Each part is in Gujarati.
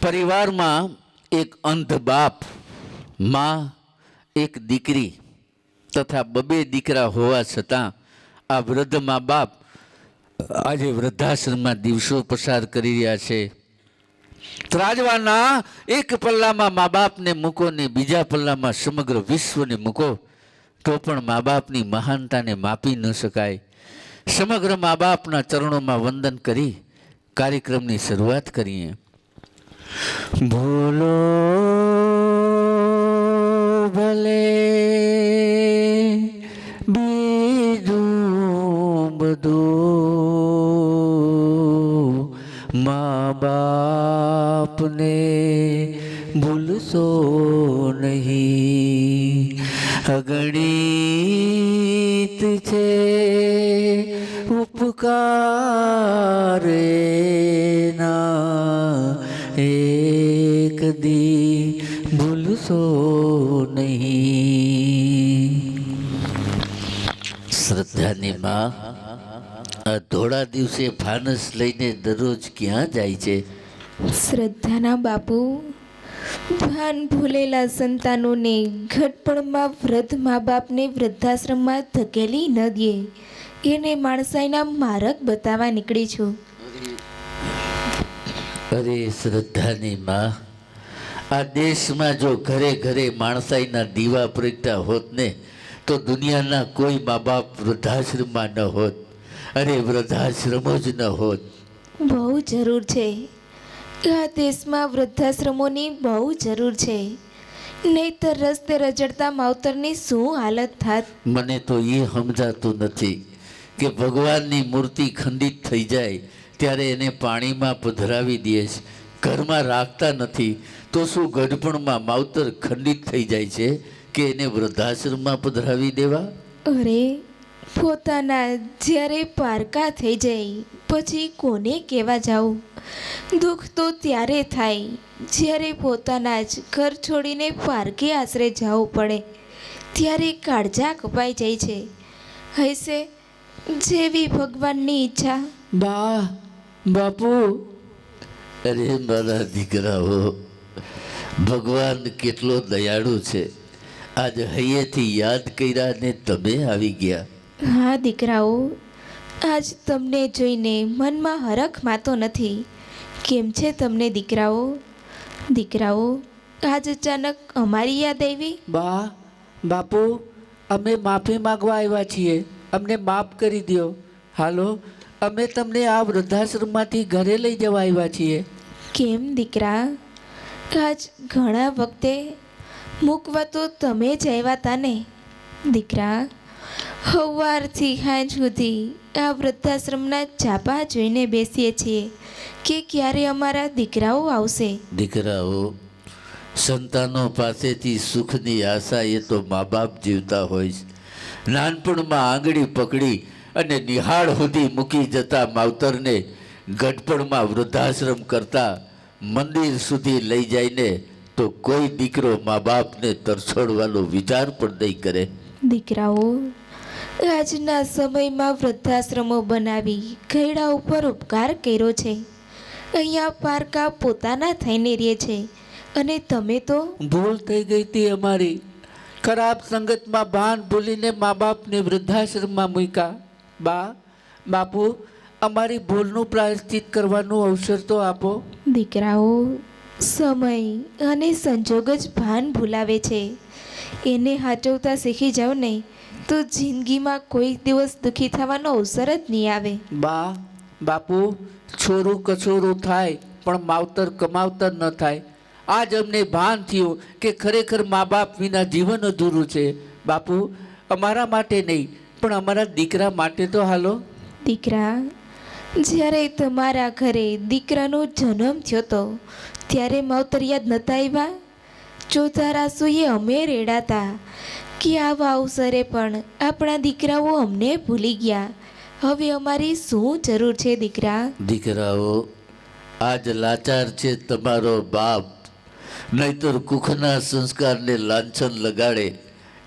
પરિવારમાં એક અંધ બાપ, માં, એક દીકરી તથા બબે દીકરા હોવા છતાં આ વૃદ્ધ મા બાપ આજે વૃદ્ધાશ્રમમાં દિવસો પસાર કરી રહ્યા છે. ત્રાજવાના એક પલ્લામાં મા બાપને મૂકો ને બીજા પલ્લામાં સમગ્ર વિશ્વને મૂકો, તો પણ મા બાપની મહાનતાને માપી ન શકાય. સમગ્ર મા બાપના ચરણોમાં વંદન કરી કાર્યક્રમની શરૂઆત કરીએ. ભૂલો ભલે બીજું બધું મા બાપને ભૂલશો નહીં. અગણિત છે ઉપકાર એક દી ભૂલશો નહીં શ્રદ્ધાની માં આ ધોળા દિવસે ફાનસ લઈને દરરોજ ક્યાં જાય છે શ્રદ્ધાના બાપુ ભાન ભૂલેલા સંતાનોને ઘટપણમાં વૃદ્ધ મા બાપને વૃદ્ધાશ્રમમાં ધકેલી ન દે એને માણસાઈના માર્ગ બતાવવા નીકળી છું અરે શ્રદ્ધાની માં આ દેશમાં જો ઘરે ઘરે માણસાઈના દીવા પ્રગટા હોત ને તો દુનિયાના કોઈ મા બાપ વૃદ્ધાશ્રમમાં ન હોત અરે વૃદ્ધાશ્રમો જ ન હોત. બહુ જરૂર છે. આ દેશમાં વૃદ્ધાશ્રમોની બહુ જરૂર છે. નહીતર રસ્તે રજડતા માવતરની શું હાલત થાત? મને તો એ સમજાતું નથી કે ભગવાનની મૂર્તિ ખંડિત થઈ જાય ત્યારે એને પાણીમાં પધરાવી દે છે. ઘરમાં રાખતા નથી તો શું ગઢપણમાં માવતર ખંડિત થઈ જાય છે કે એને વૃદ્ધાશ્રમમાં પધરાવી દેવા? અરે પોતાના જ્યારે પારકા થઈ જાય પછી કોને કહેવા જાઉં? દુઃખ તો ત્યારે થાય જ્યારે પોતાના જ ઘર છોડીને પારકે આશરે જવું પડે ત્યારે કાળજા કપાઈ જાય છે. હૈસે જેવી ભગવાનની ઈચ્છા. બા બાપુ. અરે મારા દીકરાઓ ભગવાન કેટલો દયાળુ છે. આજ હૈયેથી યાદ કર્યા ને તમે આવી ગયા. હા દીકરાઓ આજ તમને જોઈને મનમાં હરખ માતો નથી. કેમ છે તમને દીકરાઓ? દીકરાઓ આજ અચાનક અમારી યાદ આવી? બા બાપુ અમે માફી માગવા આવ્યા છીએ. અમને માફ કરી દો હાલો અમે તમને આ વૃદ્ધાશ્રમમાંથી ઘરે લઈ જવા આવ્યા છીએ. કેમ દીકરા? આજ ઘણા વખતે મૂકવા તો તમે જ આવ્યા તા દીકરા સવારથી સાંજ સુધી આ વૃદ્ધાશ્રમના ચાપા જોઈને બેસીએ છીએ કે ક્યારે અમારા દીકરાઓ આવશે? દીકરાઓ, સંતાનો પાસેથી સુખની આશા એ તો મા બાપ જીવતા હોય છે. નાનપણમાં આંગળી પકડી અને નિહાળ સુધી મૂકી જતા માવતરને ગઢપણમાં વૃદ્ધાશ્રમ કરતા મંદિર સુધી લઈ જઈને તો કોઈ દીકરો મા બાપને તરછોડવાનો વિચાર પણ નહીં કરે. દીકરાઓ આજના સમયમાં વૃદ્ધાશ્રમો બનાવી ખેડા ઉપર ઉપકાર કર્યો છે. અહીંયા પારકા પોતાના થઈને રહે છે. અને તમે તો? ભૂલ થઈ ગઈ હતી અમારી. ખરાબ સંગતમાં ભાન ભૂલીને મા બાપને વૃદ્ધાશ્રમમાં મૂક્યા. બા બાપુ અમારી ભૂલનું પ્રાયશ્ચિત કરવાનું અવસર તો આપો. દીકરાઓ સમય અને સંજોગ જ ભાન ભૂલાવે છે. એને હાચવતા શીખી જાઓ ને તો જિંદગીમાં કોઈ દિવસ દુઃખી થવાનો અવસર જ નહીં આવે. બા બાપુ છોરું કછોરું થાય પણ માવતર કમાવતર ન થાય. આજ અમને ભાન થયું કે ખરેખર મા બાપ વિના જીવન અધૂરું છે. બાપુ અમારા માટે નહીં પણ અમારા દીકરા માટે તો હાલો. દીકરા જ્યારે તમારા ઘરે દીકરાનો જન્મ થયો તો ત્યારે માવતર યાદ નતા આવ્યા ચોથા રાસુએ અમે રેડાતા કે આવા અવસરે પણ આપણા દીકરાઓ અમને ભૂલી ગયા. હવે અમારી શું જરૂર છે દીકરા? દીકરાઓ આજ લાચાર છે તમારો બાપ. નહીતર કુખના સંસ્કારને લાંછન લગાડે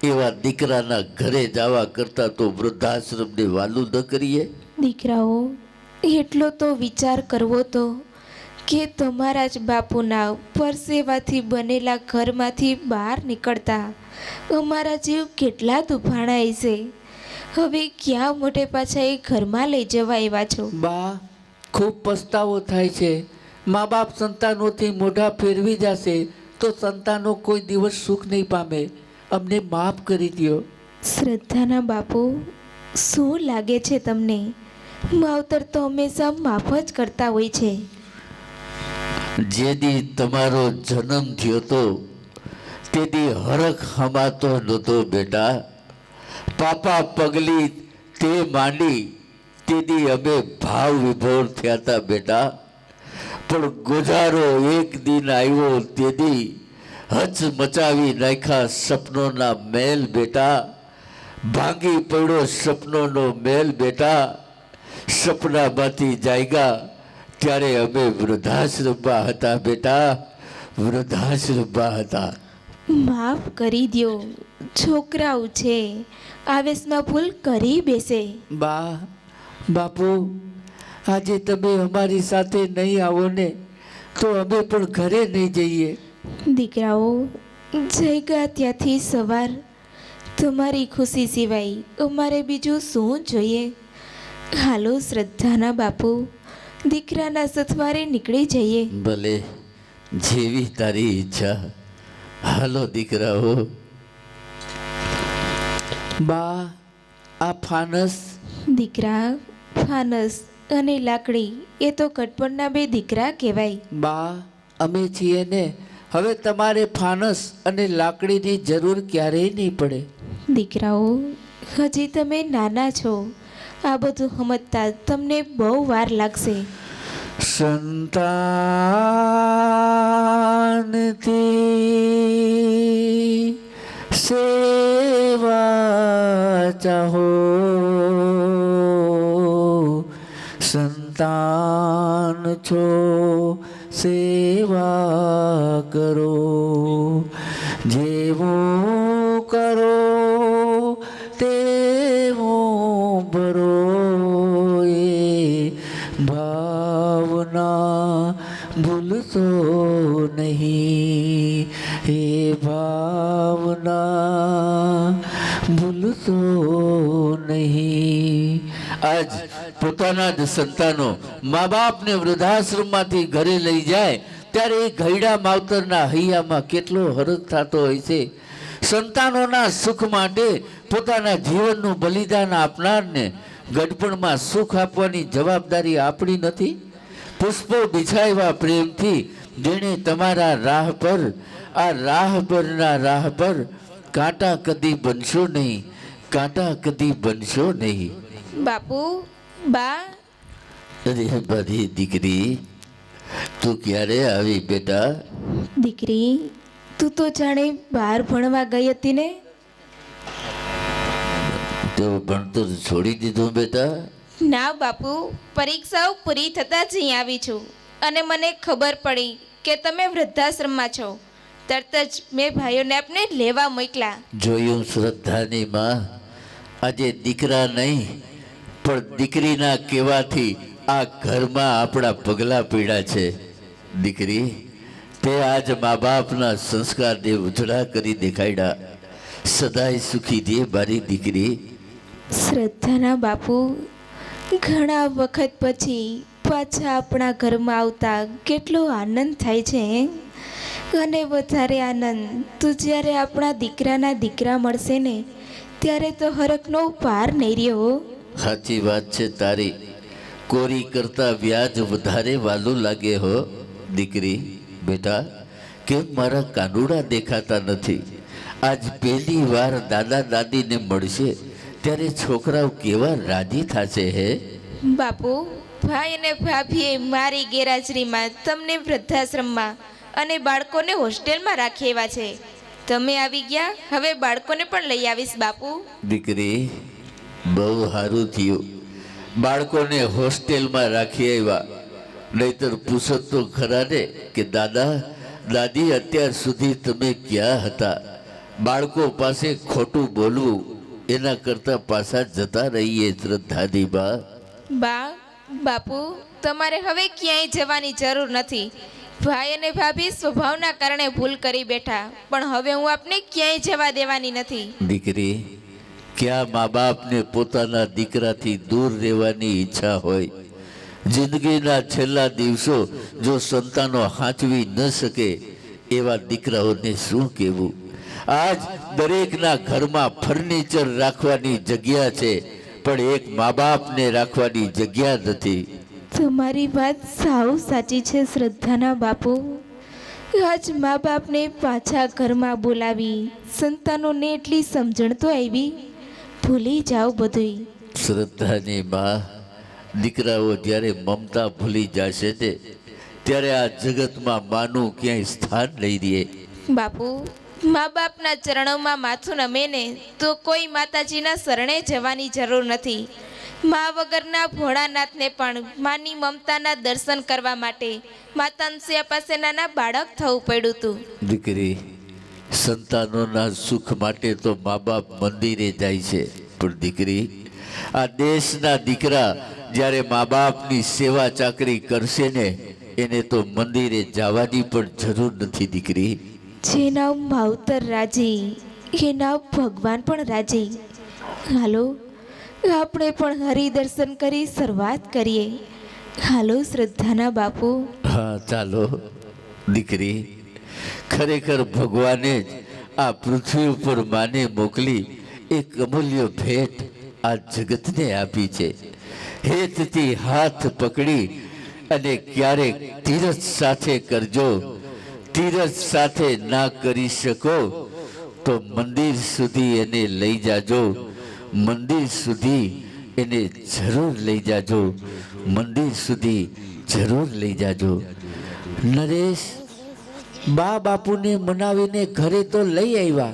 એવા દીકરાના ઘરે જવા કરતાં તો વૃદ્ધાશ્રમને વાલું ન કરીએ? દીકરાઓ એટલો તો વિચાર કરવો તો કે તમારા જ બાપુના પરસેવાથી બનેલા ઘરમાંથી બહાર નીકળતા અમારા જીવ કેટલા દુભાણાય છે. હવે ક્યાં મોટે પાછા એ ઘરમાં લઈ જવા એવા છો? બા ખૂબ પસ્તાવો થાય છે. મા બાપ સંતાનોથી મોઢા ફેરવી જશે તો સંતાનો કોઈ દિવસ સુખ નહીં પામે. અમને માફ કરી દ્યો. શ્રદ્ધાના બાપુ શું લાગે છે તમને? માવતર તો હંમેશા માફ જ કરતા હોય છે. જે દી તમારો જન્મ થયો તો તે દી હરખ હમાતો નહોતો બેટા. પાપા પગલી તે માંડી તે દી અમે ભાવ વિભોર થયા હતા બેટા. પણ ગુજારો એક દિન આવ્યો તે દી હચ મચાવી નાખ્યા સપનોના મેલ બેટા. ભાંગી પડ્યો સપનોનો મેલ બેટા. સપનામાંથી જાગ્યા ત્યારે અમે વૃદ્ધાશ્રમમાં હતા બેટા વૃદ્ધાશ્રમમાં હતા. માફ કરી દ્યો છોકરાઓ છે આવેશમાં ભૂલ કરી બેસે. બા બાપુ આજે તમે અમારી સાથે નહીં આવો ને તો અમે પણ ઘરે નહીં જઈએ. દીકરાઓ જઈગા ત્યાંથી સવાર. તમારી ખુશી સિવાય અમારે બીજું શું જોઈએ? હાલો શ્રદ્ધાના બાપુ. દીકરાના સથવારે નીકળી જઈએ. ભલે જેવી તારી ઈચ્છા. હાલો દીકરાઓ. બા આ ફાનસ? દીકરા ફાનસ અને લાકડી એ તો કટપણના બે દીકરા કહેવાય. બા અમે છીએ ને હવે તમારે ફાનસ અને લાકડીની જરૂર ક્યારેય નહીં પડે. દીકરાઓ હજી તમે નાના છો. આ બધું સમજતા તમને બહુ વાર લાગશે. સંતાનથી સેવા ચાહો. સંતાન છો, સેવા કરો. જેવો કરો ભૂલશો નહીં. હે ભાવના ભૂલતો નહીં. આજ પોતાના જ સંતાનો મા બાપને વૃદ્ધાશ્રમમાંથી ઘરે લઈ જાય, ત્યારે એ ઘૈડા માવતરના હૈયામાં કેટલો હરખ થતો હોય છે. સંતાનોના સુખ માટે પોતાના જીવનનું બલિદાન આપનારને ગઢપણમાં સુખ આપવાની જવાબદારી આપણી નથી. પુષ્પો બિછાવ્યા પ્રેમથી જેણે તમારા રાહ પર આ રાહ પરના રાહ પર કાંટા કદી બનશો નહીં કાંટા કદી બનશો નહીં. બાપુ બા. અરે મારી દીકરી તું ક્યારે આવી બેટા? દીકરી તું તો જાણે બહાર ભણવા ગઈ હતી ને? તો ભણતર છોડી દીધું બેટા? ના બાપુ પરીક્ષાઓ પૂરી થતાં જ અહીં આવી છું. અને મને ખબર પડી કે તમે વૃદ્ધાશ્રમમાં છો. તરત જ મેં ભાઈઓને આપને લેવા મોકલા. જોયું શ્રદ્ધાની માં આજે દીકરા નહીં પણ દીકરીના કહેવાથી આ ઘરમાં આપણા પગલાં પીડા છે. દીકરી તે આજ મા બાપના સંસ્કારને ઉજળા કરી દેખાડ્યા સદાય સુખી દે મારી દીકરી. શ્રદ્ધાના બાપુ ઘણા વખત પછી પાછા આપણા ઘરમાં આવતા કેટલો આનંદ થાય છે અને વધારે આનંદ તું જ્યારે આપણા દીકરાના દીકરા મળશે ને, ત્યારે તો હરકનો પાર નહીં રહ્યો. સાચી વાત છે તારી. કોરી કરતા વ્યાજ વધારે વાલું લાગે, હો, દીકરી. બેટા, કેમ મારા કાનુડા દેખાતા નથી? આજ પહેલી વાર દાદા દાદીને મળશે. ત્યારે છોકરાઓ કેવા રાજી થશે હે? બાપુ ભાઈ અને ભાભીએ મારી ગેરહાજરીમાં તમને વૃદ્ધાશ્રમમાં અને બાળકોને હોસ્ટેલમાં રાખી એવા છે. તમે આવી ગયા હવે બાળકોને પણ લઈ આવીશ બાપુ. દીકરી બહુ સારું થયું. બાળકોને હોસ્ટેલમાં રાખી આવ્યા. નહીતર પૂછત તો ખરા ને કે દાદા દાદી અત્યાર સુધી તમે ક્યાં હતા? બાળકો પાસે ખોટું બોલવું એના કરતાં પાછા જતા રહીએ શ્રદ્ધાની બા બા બાપુ તમારે હવે ક્યાંય જવાની જરૂર નથી. ભાઈ અને ભાભી સ્વભાવના કારણે ભૂલ કરી બેઠા પણ હવે હું આપને ક્યાંય જવા દેવાની નથી. દીકરી ક્યાં મા બાપને પોતાના દીકરાથી દૂર રહેવાની ઈચ્છા હોય? જિંદગીના છેલ્લા દિવસો જો સંતાનો હાંચવી ન શકે એવા દીકરાઓને શું કહેવું? આજ દરેકના ઘરમાં ફર્નિચર રાખવાની જગ્યા છે પણ એક મા બાપને રાખવાની જગ્યા નથી. તમારી વાત સાવ સાચી છે શ્રદ્ધાના બાપુ. આજ મા બાપને પાછા ઘરમાં બોલાવી સંતાનોને એટલી સમજણ તો આવી. ભૂલી જાઓ બધું શ્રદ્ધાની માં દીકરાઓ જ્યારે મમતા ભૂલી જશે ને ત્યારે આ જગતમાં માનું ક્યાંય સ્થાન નહીં રહે. બાપુ મા બાપના ચરણોમાં માથું નમે ને તો કોઈ માતાજીના શરણે જવાની જરૂર નથી. મા વગરના ભોળાનાથને પણ માની મમતાના દર્શન કરવા માટે માતાંશિયા પાસે નાના બાળક થવું પડ્યું હતું. દીકરી, સંતાનોના સુખ માટે તો મા બાપ મંદિરે જાય છે. પણ દીકરી, આ દેશના દીકરા જ્યારે મા બાપની સેવા ચાકરી કરશે ને, એને તો મંદિરે જવાની પણ જરૂર નથી દીકરી. જેના માવતર રાજી એના ભગવાન પણ રાજી. હાલો, આપણે પણ હરિદર્શન કરી શરૂઆત કરીએ. હાલો, શ્રદ્ધાના બાપુ. હા, ચાલો, દીકરી, ખરેખર ભગવાને જ આ પૃથ્વી ઉપર માને મોકલી એક અમૂલ્ય ભેટ આ જગતને આપી છે. હેતથી હાથ પકડી અને ક્યારેક તીરથ સાથે કરજો. તીરથ સાથે ના કરી શકો તો મંદિર સુધી એને લઈ જાજો. મંદિર સુધી એને જરૂર લઈ જાજો. મંદિર સુધી જરૂર લઈ જાજો. નરેશ બા બાપુને મનાવીને ઘરે તો લઈ આવ્યા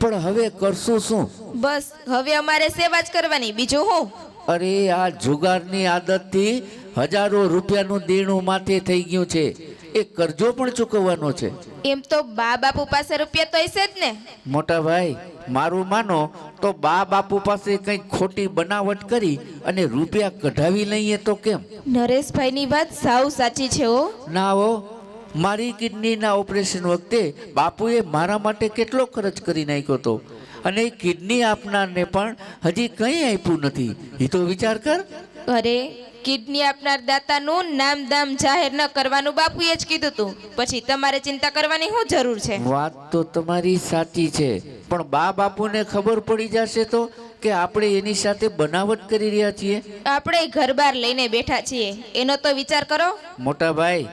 પણ હવે કરશું શું? બસ હવે અમારે સેવા જ કરવાની. બીજું હું? અરે આ જુગારની આદતથી હજારો રૂપિયાનું દેણું માથે થઈ ગયું છે. એ કરજો પણ ચૂકવવાનો છે. એમ તો બા બાપુ પાસે રૂપિયા તો હશે જ ને. મોટા ભાઈ મારું માનો તો બા બાપુ પાસે કંઈક ખોટી બનાવટ કરી અને રૂપિયા કઢાવી લઈએ તો કેમ? નરેશભાઈની વાત સાવ સાચી છે ઓ ના હો મારી કિડનીના ઓપરેશન વખતે બાપુએ મારા માટે કેટલો ખર્ચ કરી નાખ્યો હતો અને કિડની આપનારને પણ હજી કંઈ આપ્યું નથી. એ તો વિચાર કર. અરે કિડની આપનાર દાતાનું નામ દામ જાહેર ન કરવાનું બાપુએ જ કીધું તું. પછી તમારે ચિંતા કરવાની શું જરૂર છે? વાત તો તમારી સાચી છે પણ બા બાપુને ખબર પડી જશે તો કે આપણે એની સાથે બનાવટ કરી રહ્યા છીએ. આપણે ઘર બાર લઈને બેઠા છીએ. એનો તો વિચાર કરો. મોટા ભાઈ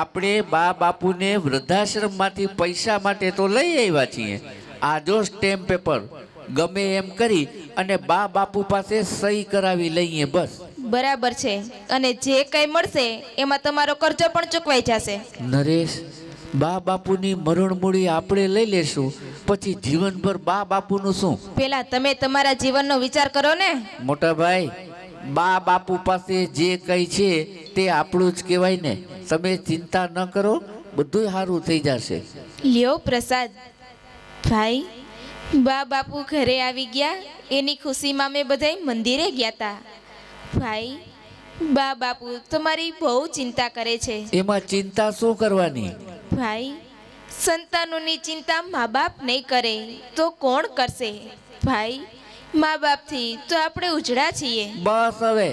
આપણે બા બાપુને વૃદ્ધાશ્રમમાંથી પૈસા માટે તો લઈ આવ્યા છીએ. આ જો સ્ટેમ્પ પેપર ગમે એમ કરી અને બા બાપુ પાસે સહી કરાવી લઈએ બસ. બરાબર છે. અને જે કંઈ મળશે એમાં તમારો કરજો પણ ચૂકવાઈ જશે. નરેશ બા બાપુની મરણ મૂડી આપણે લઈ લેશું. પછી જીવનભર બા બાપુનું શું? પેલા તમે તમારા જીવનનો વિચાર કરો ને. મોટા ભાઈ બા બાપુ પાસે જે કંઈ છે તે આપણું જ કહેવાય ને. તમે ચિંતા ન કરો બધું સારું થઈ જશે. લ્યો પ્રસાદ. ભાઈ બા બાપુ ઘરે આવી ગયા. એની ખુશીમાં મેં બધાય મંદિરે ગયા તા. ભાઈ બા બાપુ તમારી બહુ ચિંતા કરે છે. એમાં ચિંતા શું કરવાની? ભાઈ સંતાનોની ચિંતા મા બાપ નહીં કરે તો કોણ કરશે? ભાઈ મા બાપથી તો આપણે ઉજળા છીએ. બસ હવે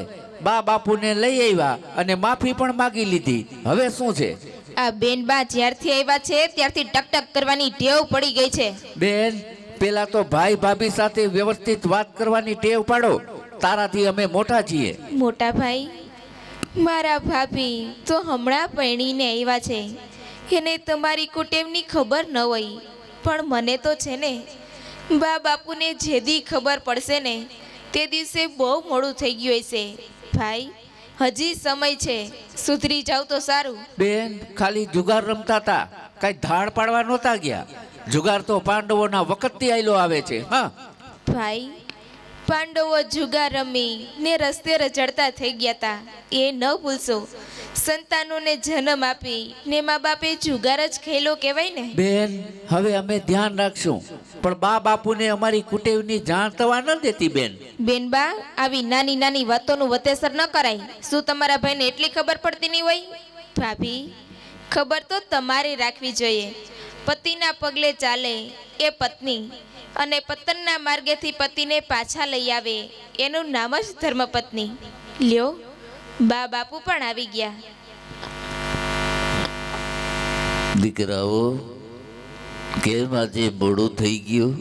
બા બાપુને લઈ આવ્યા અને માફી પણ માગી લીધી. હવે શું છે? આ બેન બા જ્યારથી આવ્યા છે ત્યારથી ટકટક કરવાની ટેવ પડી ગઈ છે. બેન પેલા તો ભાઈ ભાભી સાથે વ્યવસ્થિત વાત કરવાની ટેવ પાડો. તારાથી અમે મોટા છીએ. મોટા ભાઈ મારા ભાભી તો હમણાં પૈણીને આવ્યા છે. એને તમારી કુટેમની ખબર ન હોય પણ મને તો છે ને બા બાપુને જેદી ખબર પડશે ને તે દિવસે બહુ મોડું થઈ ગયું હશે. ભાઈ હજી સમય છે સુધરી જાવ તો સારું. બેન ખાલી જુગાર રમતા હતા કઈ ધાડ પાડવા નહોતા ગયા. જુગાર તો પાંડવોના વખતથી આયલો આવે છે હા. ભાઈ પાંડવો જુગાર રમી ને રસ્તે રજડતા થઈ ગયા હતા એ ન ભૂલશો. સંતાનોને જન્મ આપી ને મા બાપે જુગાર જ ખેલો કહેવાય ને? બેન હવે અમે ધ્યાન રાખશું. પણ બા બાપુને અમારી કુટેવની જાણ થવા ન દેતી બેન. બેનબા આવી નાની નાની વાતોનું વતેસર ન કરાય. શું તમારા ભાઈને એટલી ખબર પડતી નહીં હોય? ભાભી ખબર તો તમારે રાખવી જોઈએ. પતિના પગલે ચાલે એ પત્ની અને પતનના માર્ગેથી પતિને પાછા લઈ આવે એનું નામ જ ધર્મપત્ની. લ્યો બા બાપુ પણ આવી ગયા. દીકરાઓ કેમ આજે મોડું થઈ ગયું?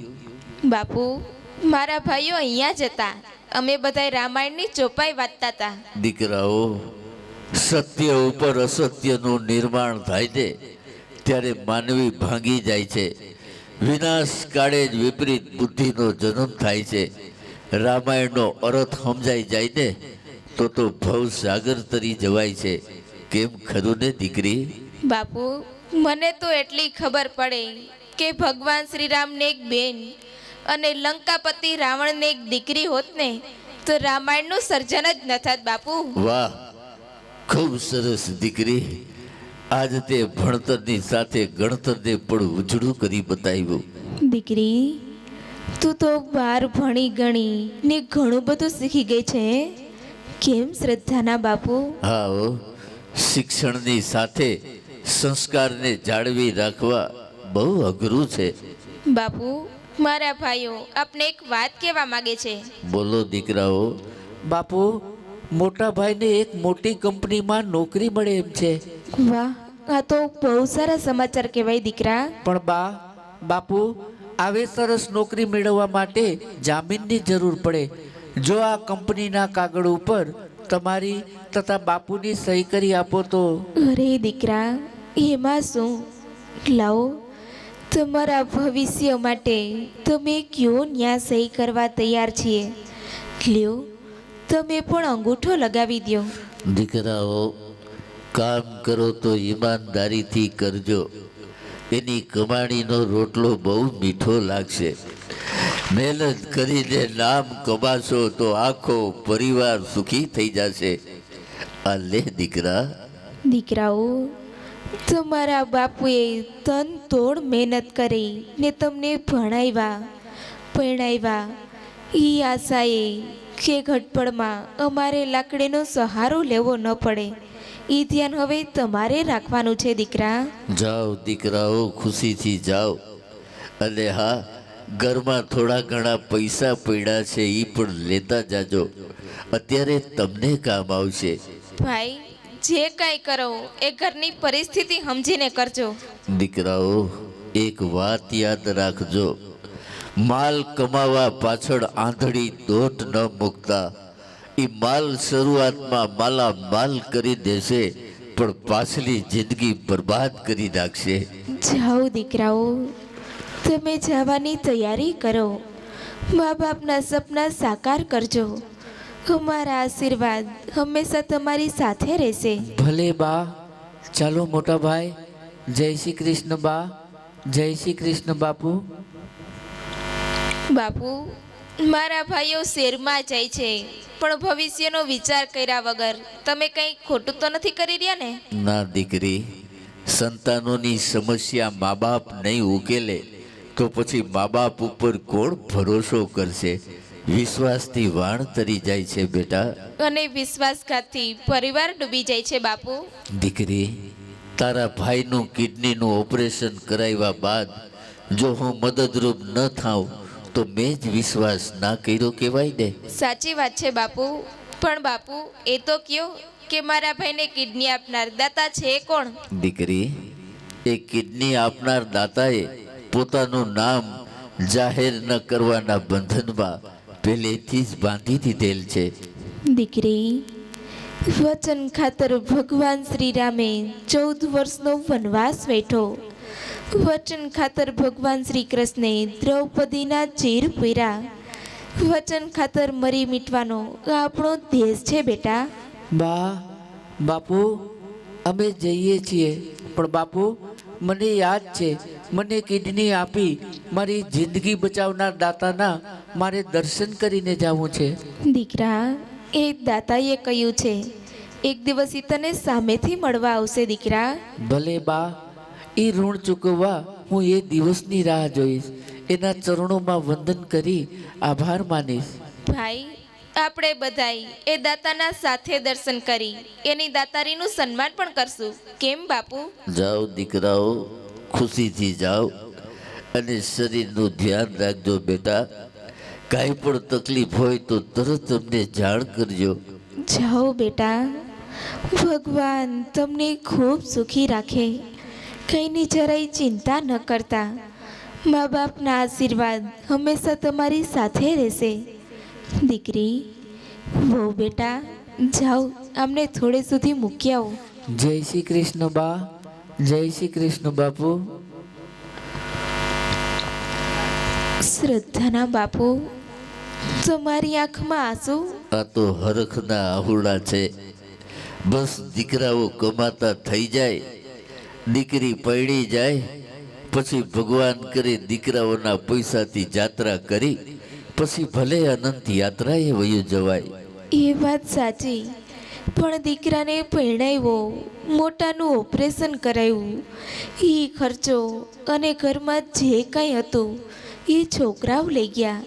બાપુ મારા ભાઈઓ અહીંયા જ હતા. અમે બધાય રામાયણની ચોપાઈ વાંચતા હતા. દીકરાઓ સત્ય ઉપર અસત્યનું નિર્માણ થાય છે. ત્યારે માનવી ભાંગી જાય છે. વિનાશ કાળે જ વિપરીત બુદ્ધિનો જન્મ થાય છે. રામાયણનો અર્થ સમજાઈ જાય ને તો તો ભવ સાગર તરી જવાય છે. કેમ ખરું ને દીકરી? બાપુ મને તો એટલી ખબર પડે કે ભગવાન શ્રીરામને એક બેન અને લંકાપતિ રાવણને એક દીકરી હોત ને તો રામાયણનું સર્જન જ ન થાત બાપુ. વાહ ખૂબ સરસ દીકરી. આજ તે ભણતરની સાથે ગણતરને પણ ઉજળું કરી બતાવ્યું. દીકરી તું તો બાર ભણી ગણી ને ઘણું બધું શીખી ગઈ છે. કેમ શ્રદ્ધાના બાપુ? હા શિક્ષણની સાથે સંસ્કારને જાળવી રાખવા બહુ અઘરું છે. બાપુ મારા ભાઈઓ આપને એક વાત કહેવા માંગે છે. બોલો દીકરાઓ. બાપુ મોટા ભાઈને એક મોટી કંપનીમાં નોકરી મળે એમ છે. વાહ આ તો બહુ સારા સમાચાર કહેવાય દીકરા. પણ બા બાપુ આવે સરસ નોકરી મેળવવા માટે જામીનની જરૂર પડે. જો આ કંપનીના કાગળ ઉપર તમારી તથા બાપુની સહી કરી આપો તો. અરે દીકરા એમાં શું? લાવો તમારા ભવિષ્ય માટે તમે કયો ન્યા સહી કરવા તૈયાર છીએ? લ્યો તમે પણ અંગૂઠો લગાવી દો દીકરાઓ કામ કરો તો ઈમાનદારીથી કરજો. એની કમાણીનો રોટલો બહુ મીઠો લાગશે. મહેનત કરીને નામ કમાશો તો આખો પરિવાર સુખી થઈ જશે. આ દીકરા. દીકરાઓ, તમારા બાપુએ તન તોડ મહેનત કરી ને તમને ભણાવ્યા, પરણાવ્યા. એ આશાએ કે ઘટપડમાં અમારે લાકડીનો સહારો લેવો ન પડે. એ ધ્યાન હવે તમારે રાખવાનું છે દીકરા. જાઓ દીકરાઓ ખુશીથી જાઓ. અને હા ઘરમાં થોડા ઘણા પૈસા પડ્યા છે એ પણ લેતા જાજો. અત્યારે તમને કામ આવશે. ભાઈ જે કાંઈ કરો એ ઘરની પરિસ્થિતિ સમજીને કરજો. દીકરાઓ એક વાત યાદ રાખજો. માલ કમાવા પાછળ આંધળી દોટ ન મૂકતા. એ માલ શરૂઆતમાં માલા માલ કરી દેશે પણ પાછલી જિંદગી બરબાદ કરી નાખશે. જાઓ દીકરાઓ તમે જવાની તૈયારી કરો. મા બાપના સપના સાકાર કરજો. અમારા આશીર્વાદ હંમેશા તમારી સાથે રહેશે. ભલે બા ચાલો મોટા ભાઈ જય શ્રી કૃષ્ણ બા જય શ્રી કૃષ્ણ બાપુ. બાપુ મારા ભાઈઓ શેરમાં જાય છે પણ ભવિષ્યનો વિચાર કર્યા વગર તમે કંઈ ખોટું તો નથી કરી રહ્યા ને? ના દીકરી સંતાનોની સમસ્યા મા બાપ નહીં ઉકેલે તો પછી મા બાપ ઉપર કોણ ભરોસો કરશે? વિશ્વાસથી વાણ તરી જાય છે બેટા. અને વિશ્વાસઘાતથી પરિવાર ડૂબી જાય છે બાપુ. દીકરી તારા ભાઈનું કિડનીનું ઓપરેશન કરાવ્યા બાદ જો હું મદદરૂપ ન થાઉં તો મેં જ વિશ્વાસ ના કર્યો કહેવાય ને. સાચી વાત છે બાપુ. પણ બાપુ એ તો કયો કે મારા ભાઈને કિડની આપનાર દાતા છે કોણ? દીકરી એ કિડની આપનાર દાતાએ પોતાનું નામ જાહેર ન કરવાના બંધનમાં પહેલેથી જ બાંધી દીધેલ છે. દીકરી વચન ખાતર ભગવાન શ્રી રામે ચૌદ વર્ષનો વનવાસ વેઠો. વચન ખાતર ભગવાન શ્રી કૃષ્ણે દ્રૌપદીના ચીર પીરા. વચન ખાતર મરી મીટવાનો આપણો દેશ છે બેટા. બા બાપુ અમે જઈએ છીએ પણ બાપુ મને યાદ છે મને કિડની આપી મારી જિંદગી બચાવનાર દાતાના મારે દર્શન કરીને જવું છે. દીકરા એ દાતાએ કહ્યું છે એક દિવસ એ તને સામેથી મળવા આવશે દીકરા. ભલે બા એ ઋણ ચૂકવવા હું એ દિવસની રાહ જોઈશ. એના ચરણોમાં વંદન કરી આભાર માનીશ. ભાઈ આપણે બધાય એ દાતાના સાથે દર્શન કરી. એની દાતારીનું સન્માન પણ કરશું. કેમ બાપુ? જાઓ દીકરાઓ ખુશીથી જાઓ અને શરીરનું ધ્યાન રાખજો બેટા. કાંઈ પણ તકલીફ હોય તો તરત અમને જાણ કરજો. જાઓ બેટા. ભગવાન તમને ખૂબ સુખી રાખે. કંઈની જરાય ચિંતા ન કરતા. મા બાપના આશીર્વાદ હંમેશા તમારી સાથે રહેશે. દીકરી બહુ બેટા જાઓ આમને થોડે સુધી મૂકી આવો. જય શ્રી કૃષ્ણ બા જય શ્રી કૃષ્ણ બાપુ. શ્રદ્ધાના બાપુ તમારી આંખમાં આંસુ? આ તો હરખના આહુડા છે. બસ દીકરાઓ કમાતા થઈ જાય. દીકરી પડી જાય, પછી ભગવાન કરે દીકરાઓના પૈસાથી જાત્રા કરી, પછી ભલે અનંત યાત્રાએ વયું જવાય. એ વાત સાચી. પણ દીકરાને પરણાવ્યો, મોટાનું ઓપરેશન કરાવ્યું એ ખર્ચો અને ઘરમાં જે કાંઈ હતું એ છોકરાઓ લઈ ગયા.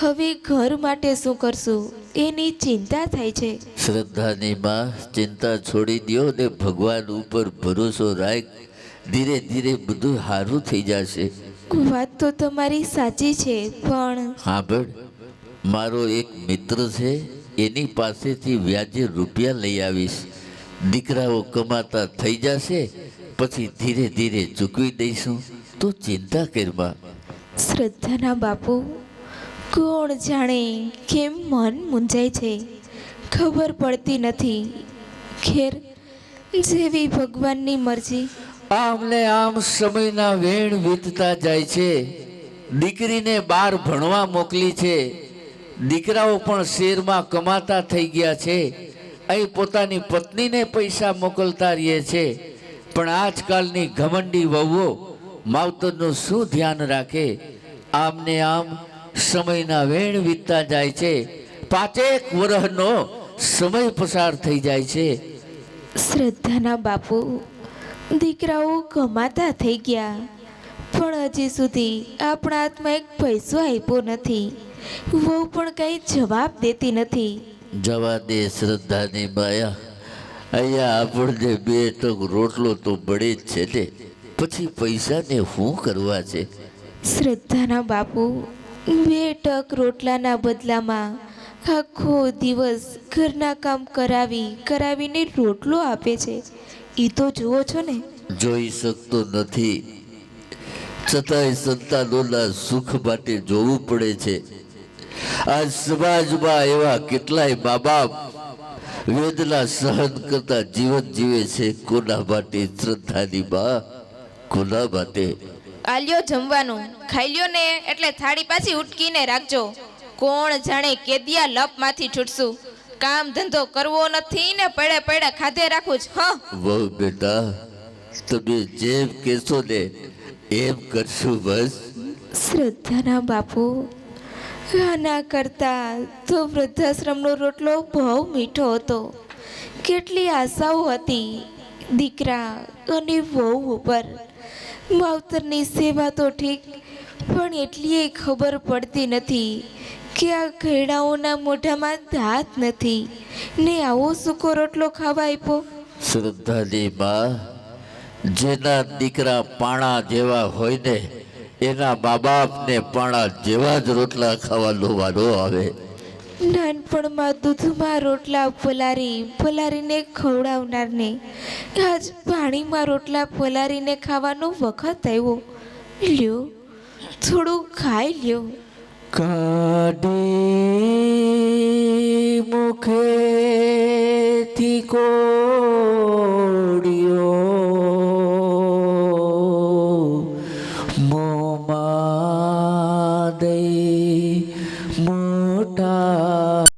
હવે ઘર માટે શું કરશું? એની ચિંતા થાય છે. શ્રદ્ધાની માં ચિંતા છોડી દ્યો ને ભગવાન ઉપર ભરોસો રાખ. ધીરે ધીરે બધું સારું થઈ જશે. વાત તો તમારી સાચી છે પણ હા ભણ મારો એક મિત્ર છે એની પાસેથી વ્યાજે રૂપિયા લઈ આવીશ. દીકરાઓ કમાતા થઈ જશે પછી ધીરે ધીરે ચૂકવી દઈશું. તો ચિંતા કરવા શ્રદ્ધાના બાપુ કોણ જાણે કેમ મન મૂંઝાય છે? ખબર પડતી નથી. ખેર, જેવી ભગવાનની મરજી. આમ ને આમ સમયના વેણ વીતતા જાય છે. દીકરીને બહાર ભણવા મોકલી છે. દીકરાઓ પણ શેરમાં કમાતા થઈ ગયા છે. અહીં પોતાની પત્નીને પૈસા મોકલતા રહીએ છે. પણ આજકાલની ઘમંડી વહુઓ માવતરનું શું ધ્યાન રાખે? આમને આમ સમયના વેણ વીતતા જાય છે. પાંચેક વર્ષનો સમય પસાર થઈ જાય છે. શ્રદ્ધાના બાપુ દીકરાઓ કમાતા થઈ ગયા. પણ હજી સુધી આપણા હાથમાં એક પૈસો આપ્યો નથી. વહુ પણ કંઈ જવાબ દેતી નથી. જવા દે શ્રદ્ધાની માયા. અહીંયા આપણને બે ટક રોટલો તો બળે જ છે ને. પછી પૈસાને શું કરવા છે? શ્રદ્ધાના બાપુ બે ટક રોટલાના બદલામાં આખો દિવસ ઘરના કામ કરાવી કરાવીને રોટલો આપે છે. એ તો જુઓ છો ને. જોઈ શકતો નથી. છતાંય સંતાનોના સુખ માટે જોવું પડે છે. આ સમાજમાં એવા કેટલાય મા બાપ વેદના સહન કરતા જીવન જીવે છે. કોના માટે શ્રદ્ધાની બા કોના માટે? આલ્યો જમવાનું. ખાઈ લ્યો ને એટલે થાળી પાછી ઉટકીને રાખજો. કોણ જાણે કેદિયા લપમાંથી છૂટશું. કામ ધંધો કરવો નથી ને પડે પડે ખાધે રાખું જ હ? વહુ બેટા તમે જેમ કહેશો ને એમ કરશું બસ. શ્રદ્ધાના બાપુ આના કરતા તો વૃદ્ધાશ્રમનો રોટલો બહુ મીઠો હતો. કેટલી આશાઓ હતી દીકરા અને વહુ ઉપર. માવતરની સેવા તો ઠીક, પણ એટલી ખબર પડતી નથી કે આ ઘરડાઓના મોઢામાં દાંત નથી. ને આવો સૂકો રોટલો ખાવા આપ્યો શ્રદ્ધાની માં, જેના દીકરા પાણા જેવા હોય ને, એના મા બાપને પાણા જેવા જ રોટલા ખાવા લોવાનો આવે. નાનપણમાં દૂધમાં રોટલા પલારી પલારીને ખવડાવનારને. આજ પાણીમાં રોટલા પલારીને ખાવાનો વખત આવ્યો. લ્યો, થોડું ખાઈ લ્યો. કાઢે મુખેથી કોડિયો